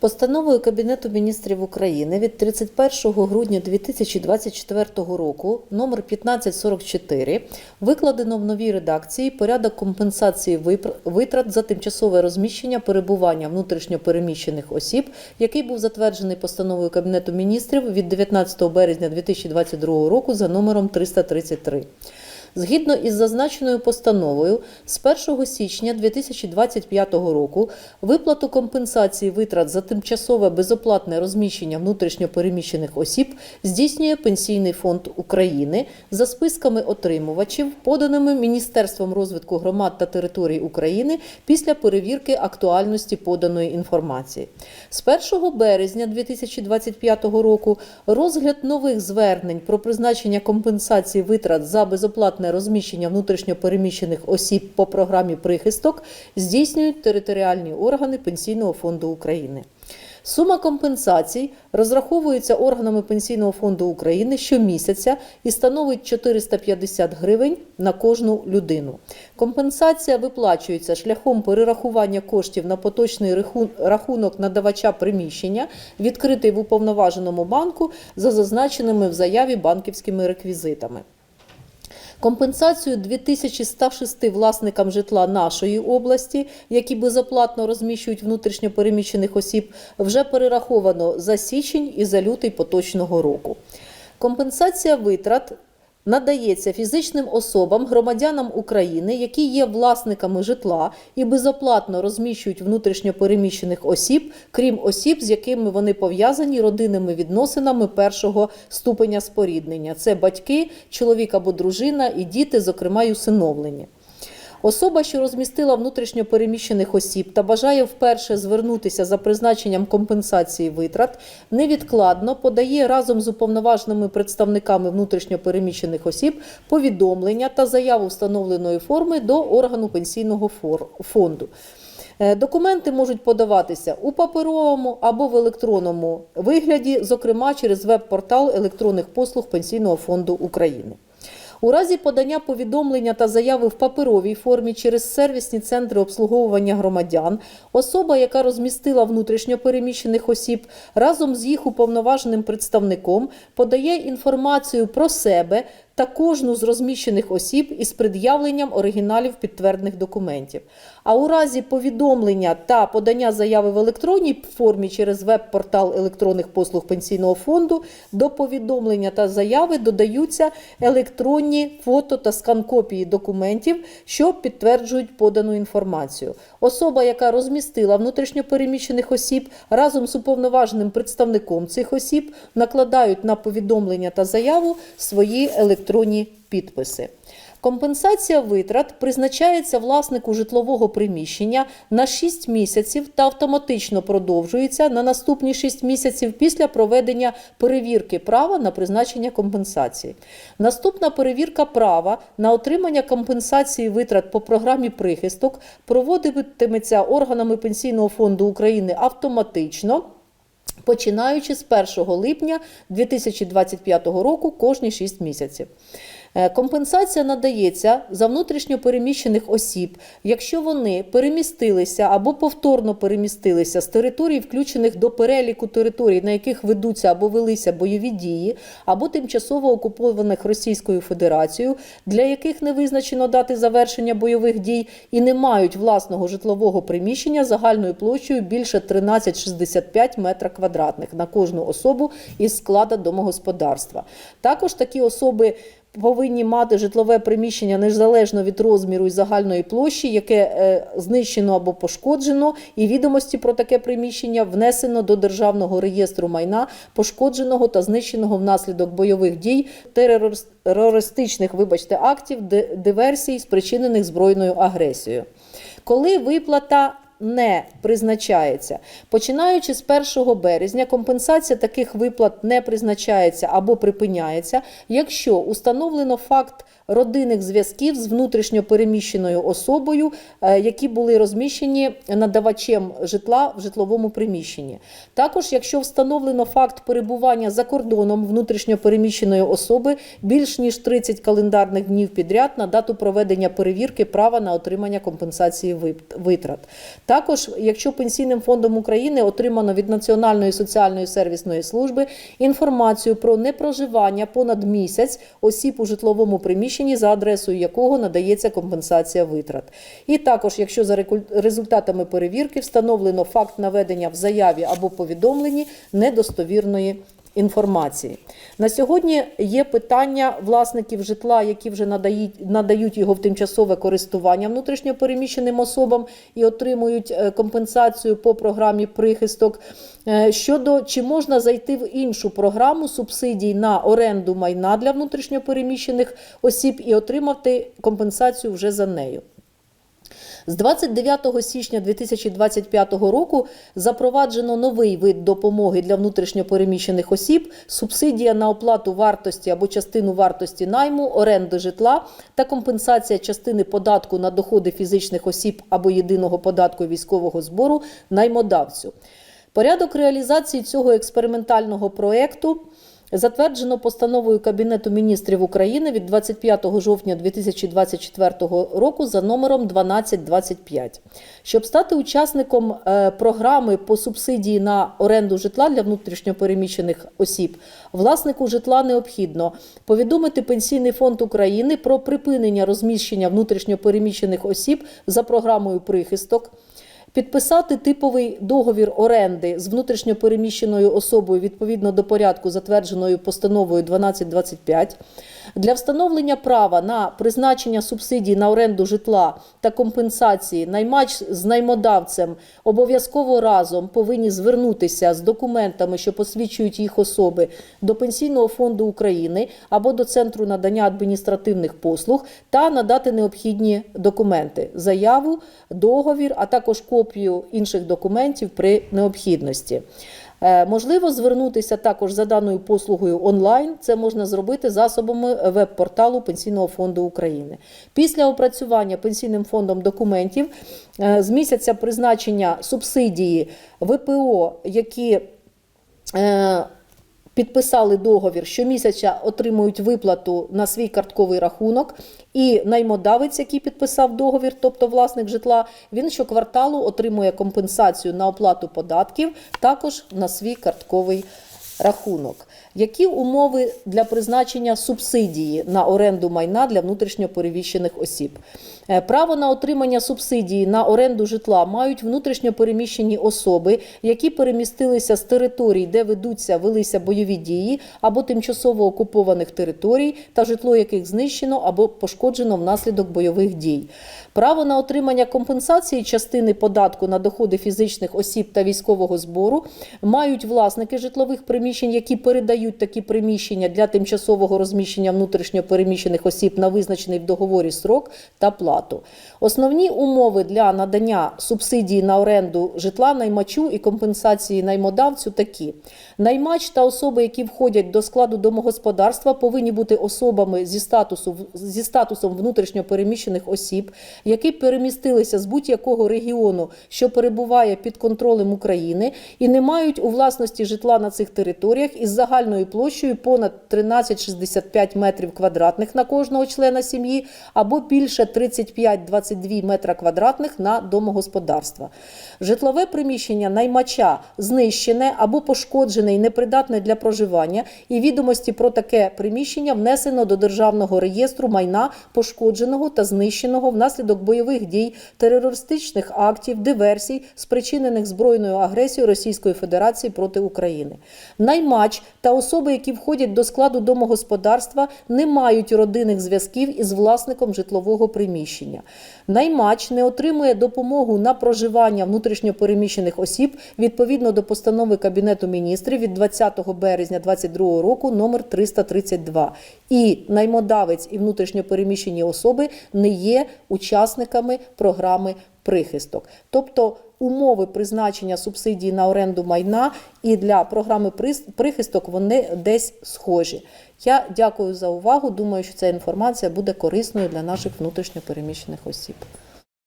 Постановою Кабінету міністрів України від 31 грудня 2024 року номер 1544 викладено в новій редакції порядок компенсації витрат за тимчасове розміщення перебування внутрішньопереміщених осіб, який був затверджений постановою Кабінету міністрів від 19 березня 2022 року за номером 333. Згідно із зазначеною постановою, з 1 січня 2025 року виплату компенсації витрат за тимчасове безоплатне розміщення внутрішньопереміщених осіб здійснює Пенсійний фонд України за списками отримувачів, поданими Міністерством розвитку громад та територій України після перевірки актуальності поданої інформації. З 1 березня 2025 року розгляд нових звернень про призначення компенсації витрат за безоплатне розміщення внутрішньопереміщених осіб по програмі прихисток здійснюють територіальні органи Пенсійного фонду України. Сума компенсацій розраховується органами Пенсійного фонду України щомісяця і становить 450 гривень на кожну людину. Компенсація виплачується шляхом перерахування коштів на поточний рахунок надавача приміщення, відкритий в уповноваженому банку за зазначеними в заяві банківськими реквізитами. Компенсацію 2106 власникам житла нашої області, які безоплатно розміщують внутрішньопереміщених осіб, вже перераховано за січень і за лютий поточного року. Компенсація витрат надається фізичним особам, громадянам України, які є власниками житла і безоплатно розміщують внутрішньопереміщених осіб, крім осіб, з якими вони пов'язані родинними відносинами першого ступеня споріднення. Це батьки, чоловік або дружина і діти, зокрема й усиновлені. Особа, що розмістила внутрішньо переміщених осіб та бажає вперше звернутися за призначенням компенсації витрат, невідкладно подає разом з уповноваженими представниками внутрішньо переміщених осіб повідомлення та заяву встановленої форми до органу пенсійного фонду. Е, Документи можуть подаватися у паперовому або в електронному вигляді, зокрема через веб-портал електронних послуг Пенсійного фонду України. У разі подання повідомлення та заяви в паперовій формі через сервісні центри обслуговування громадян, особа, яка розмістила внутрішньо переміщених осіб, разом з їх уповноваженим представником подає інформацію про себе та кожну з розміщених осіб із пред'явленням оригіналів підтверджених документів. А у разі повідомлення та подання заяви в електронній формі через веб-портал електронних послуг пенсійного фонду до повідомлення та заяви додаються електронні фото та скан копії документів, що підтверджують подану інформацію. Особа, яка розмістила внутрішньопереміщених осіб, разом з уповноваженим представником цих осіб накладають на повідомлення та заяву свої електронні підписи. Компенсація витрат призначається власнику житлового приміщення на 6 місяців та автоматично продовжується на наступні 6 місяців після проведення перевірки права на призначення компенсації. Наступна перевірка права на отримання компенсації витрат по програмі прихисток проводитиметься органами Пенсійного фонду України автоматично. Починаючи з 1 липня 2025 року кожні 6 місяців. Е, Компенсація надається за внутрішньо переміщених осіб, якщо вони перемістилися або повторно перемістилися з територій, включених до переліку територій, на яких ведуться або велися бойові дії, або тимчасово окупованих Російською Федерацією, для яких не визначено дати завершення бойових дій і не мають власного житлового приміщення загальною площею більше 13,65 метра квадратних на кожну особу із склада домогосподарства. Також такі особи повинні мати житлове приміщення незалежно від розміру і загальної площі, яке е, знищено або пошкоджено, і відомості про таке приміщення внесено до державного реєстру майна, пошкодженого та знищеного внаслідок бойових дій, терористичних, вибачте, актів, диверсій, спричинених збройною агресією. Коли виплата не призначається. Починаючи з 1 березня, компенсація таких виплат не призначається або припиняється, якщо установлено факт родинних зв'язків з внутрішньо переміщеною особою, е, які були розміщені надавачем житла в житловому приміщенні. Також, якщо встановлено факт перебування за кордоном внутрішньо переміщеної особи більш ніж 30 календарних днів підряд на дату проведення перевірки права на отримання компенсації витрат. Також, якщо Пенсійним фондом України отримано від Національної соціальної сервісної служби інформацію про непроживання понад місяць осіб у житловому приміщенні, за адресою якого надається компенсація витрат. І також, якщо за результатами перевірки встановлено факт наведення в заяві або повідомленні недостовірної інформації. На сьогодні є питання власників житла, які вже надають, надають його в тимчасове користування внутрішньо переміщеним особам і отримують е, компенсацію по програмі прихисток. Е, Щодо чи можна зайти в іншу програму субсидій на оренду майна для внутрішньо переміщених осіб і отримати компенсацію вже за нею. З 29 січня 2025 року запроваджено новий вид допомоги для внутрішньопереміщених осіб, субсидія на оплату вартості або частину вартості найму, оренди житла та компенсація частини податку на доходи фізичних осіб або єдиного податку військового збору наймодавцю. Порядок реалізації цього експериментального проекту затверджено постановою Кабінету міністрів України від 25 жовтня 2024 року за номером 1225. Щоб стати учасником е, програми по субсидії на оренду житла для внутрішньопереміщених осіб, власнику житла необхідно повідомити Пенсійний фонд України про припинення розміщення внутрішньопереміщених осіб за програмою прихисток. Підписати типовий договір оренди з внутрішньопереміщеною особою відповідно до порядку, затвердженою постановою 1225. Для встановлення права на призначення субсидій на оренду житла та компенсації наймач з наймодавцем обов'язково разом повинні звернутися з документами, що посвідчують їх особи до Пенсійного фонду України або до Центру надання адміністративних послуг та надати необхідні документи: заяву, договір, а також копію інших документів при необхідності. Е, Можливо звернутися також за даною послугою онлайн. Це можна зробити засобами веб-порталу Пенсійного фонду України. Після опрацювання пенсійним фондом документів е, з місяця призначення субсидії ВПО, які е, підписали договір, щомісяця отримують виплату на свій картковий рахунок, і наймодавець, який підписав договір, тобто власник житла, він щокварталу отримує компенсацію на оплату податків також на свій картковий рахунок. Які умови для призначення субсидії на оренду майна для внутрішньопереміщених осіб? Е, Право на отримання субсидії на оренду житла мають внутрішньопереміщені особи, які перемістилися з територій, де ведуться велися бойові дії, або тимчасово окупованих територій, та житло яких знищено або пошкоджено внаслідок бойових дій. Право на отримання компенсації частини податку на доходи фізичних осіб та військового збору мають власники житлових приміщень, які передають такі приміщення для тимчасового розміщення внутрішньо переміщених осіб на визначений в договорі срок та плату. Основні умови для надання субсидії на оренду житла наймачу і компенсації наймодавцю такі: наймач та особи, які входять до складу домогосподарства, повинні бути особами зі статусу зі статусом внутрішньо переміщених осіб, які перемістилися з будь-якого регіону, що перебуває під контролем України, і не мають у власності житла на цих територіях із загальною площею понад 13,65 метрів квадратних на кожного члена сім'ї або більше 35-22 метра квадратних на домогосподарства. Житлове приміщення наймача знищене або пошкоджене і непридатне для проживання, і відомості про таке приміщення внесено до державного реєстру майна пошкодженого та знищеного внаслідок бойових дій, терористичних актів, диверсій, спричинених збройною агресією Російської Федерації проти України. Наймач та особи, які входять до складу домогосподарства, не мають родинних зв'язків із власником житлового приміщення. Наймач не отримує допомогу на проживання внутрішньопереміщених осіб відповідно до постанови Кабінету міністрів від 20 березня 2022 року номер 332. І наймодавець і внутрішньопереміщені особи не є учасниками програми прихисток. Тобто умови призначення субсидій на оренду майна і для програми прихисток вони десь схожі. Я дякую за увагу. Думаю, що ця інформація буде корисною для наших внутрішньопереміщених осіб.